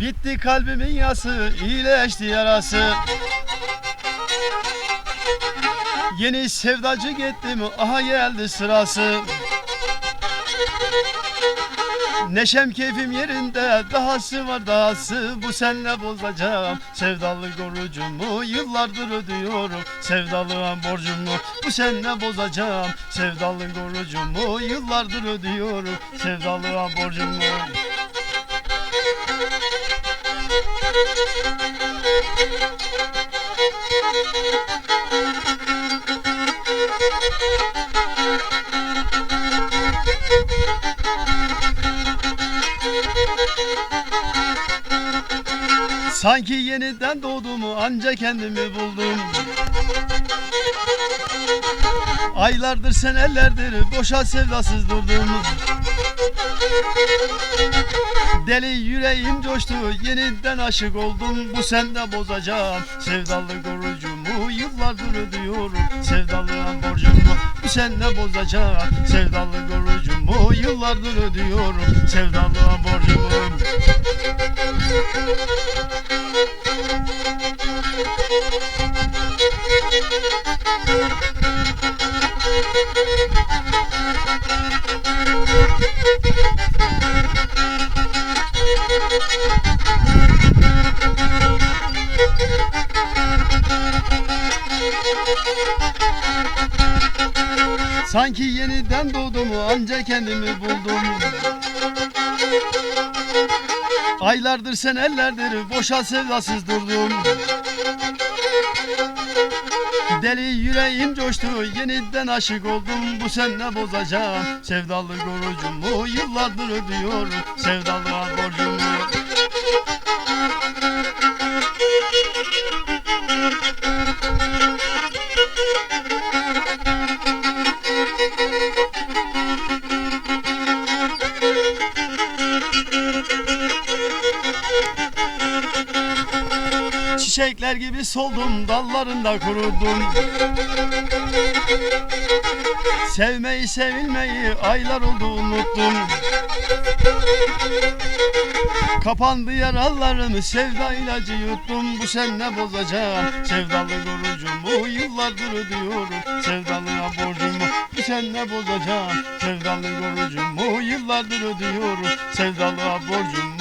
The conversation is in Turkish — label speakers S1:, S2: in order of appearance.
S1: Bitti kalbimin yası, iyileşti yarası. Yeni sevdacı gittim, aha geldi sırası. Neşem keyfim yerinde, dahası var dahası Bu senle bozacağım. Sevdalı korucumu Yıllardır ödüyorum sevdalığın borcumu Bu senle bozacağım. Sevdalı korucumu Yıllardır ödüyorum sevdalığın borcumu Thank you. Sanki yeniden doğdum anca kendimi buldum. Aylardır senelerdir boşa sevdasız durdum. Deli yüreğim coştu yeniden aşık oldum. Bu sende bozacağım sevdalı korucumu Yıllardır ödüyorum sevdalığın borcumu Bu sende bozacağım sevdalı korucumu Yıllardır ödüyorum. Sevdalığın borcumu Sanki yeniden doğdum anca kendimi buldum. Aylardır senelerdir boşa sevdasız durdum. Deli yüreğim coştu yeniden aşık oldum. Bu senle bozacağım sevdalı korucumu Yıllardır ödüyorum sevdalığa borcumu Çiçekler gibi soldum dallarında kurudum. Sevmeyi sevilmeyi aylar oldu unuttum. Kapandı yaralarım sevda ilacı yuttum. Bu senle bozacağım sevdalı korucumu Yıllardır ödüyorum. Sevdalığa borcumu Bu senle bozacağım sevdalı korucumu Yıllardır ödüyorum. Sevdalığa borcumu